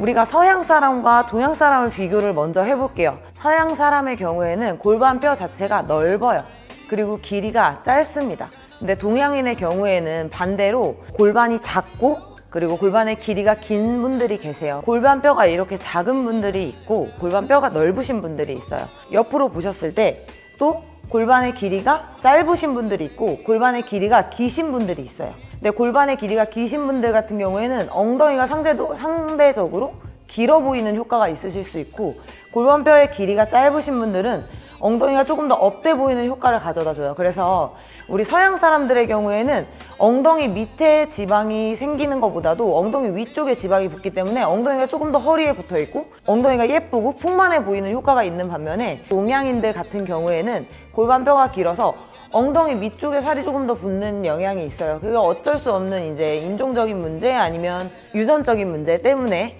우리가 서양 사람과 동양 사람을 비교를 먼저 해볼게요. 서양 사람의 경우에는 골반뼈 자체가 넓어요. 그리고 길이가 짧습니다. 근데 동양인의 경우에는 반대로 골반이 작고 그리고 골반의 길이가 긴 분들이 계세요. 골반뼈가 이렇게 작은 분들이 있고 골반뼈가 넓으신 분들이 있어요. 옆으로 보셨을 때또 골반의 길이가 짧으신 분들이 있고 골반의 길이가 기신 분들이 있어요. 근데 골반의 길이가 기신 분들 같은 경우에는 엉덩이가 상대도, 상대적으로 길어 보이는 효과가 있으실 수 있고 골반뼈의 길이가 짧으신 분들은 엉덩이가 조금 더 업돼 보이는 효과를 가져다 줘요. 그래서 우리 서양 사람들의 경우에는 엉덩이 밑에 지방이 생기는 것보다도 엉덩이 위쪽에 지방이 붙기 때문에 엉덩이가 조금 더 허리에 붙어 있고 엉덩이가 예쁘고 풍만해 보이는 효과가 있는 반면에 동양인들 같은 경우에는 골반뼈가 길어서 엉덩이 밑쪽에 살이 조금 더 붙는 영향이 있어요. 그게 어쩔 수 없는 이제 인종적인 문제 아니면 유전적인 문제 때문에